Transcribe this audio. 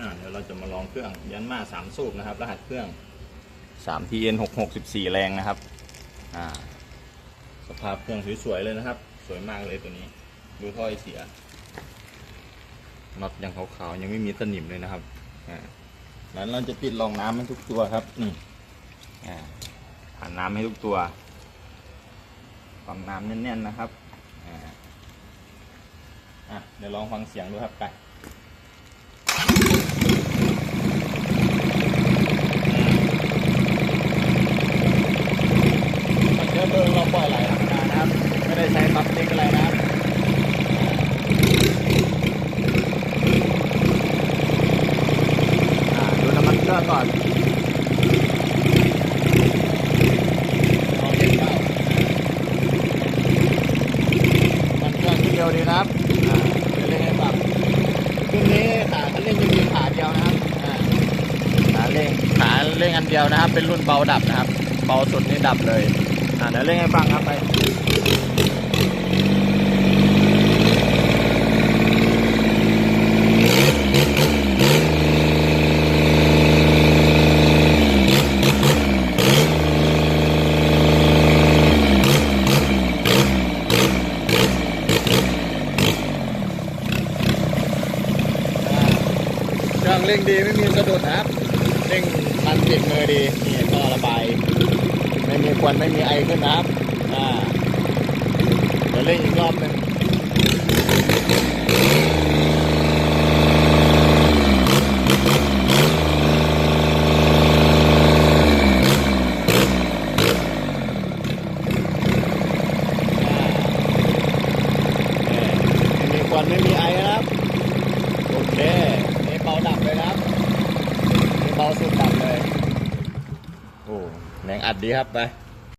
อ่าเดี๋ยวเราจะมาลองเครื่องยันมาสามสูบนะครับ รหัสเครื่องสาม TN หกหกสิบสี่แรงนะครับอ่าสภาพเครื่องสวยๆเลยนะครับ สวยมากเลยตัวนี้ ดูท่อไอเสียน็อตยังขาวๆยังไม่มีสนิมเลยนะครับอ่าแล้วเราจะปิดรองน้ำให้ทุกตัวครับนี่อ่าผ่านน้ำให้ทุกตัวปั๊มน้ำแน่นๆนะครับอ่าเดี๋ยวลองฟังเสียงดูครับไป เชื้อเพลิงเรา ปล่อยไหลธรรมดานะครับ ไม่ได้ใช้ปั๊มเล็กอะไรนะครับอ่าดูน้ำมันเครื่องก่อนลองเล่นเปล่ามันเครื่องขึ้นเร็วดีนะครับอ่าเดี๋ยวเล่นให้ฟังขึ้นนี้ขาคันเร่งจะมีขาเดียวนะครับอ่าขาเร่งขาเร่งอันเดียวนะครับ เป็นรุ่นเบาดับนะครับ เบาสุดนี่ดับเลย อ่าเดี๋ยวเร่งให้ฟังครับไปเครื่องเร่งดีไม่มีสะดุดครับ เร่งมันติดมือดี นี่ก็ระบาย ควันไม่มีไอขึ้นนะครับอ่าเดี๋ยวเร่งอีกรอบหนึ่งอ่านี่ไม่มีควันไม่มีไอนะครับ โอเคนี่เบาดับเลยนะครับนี่เบาสุดดับเลย โอ้แรงอัดดีครับไป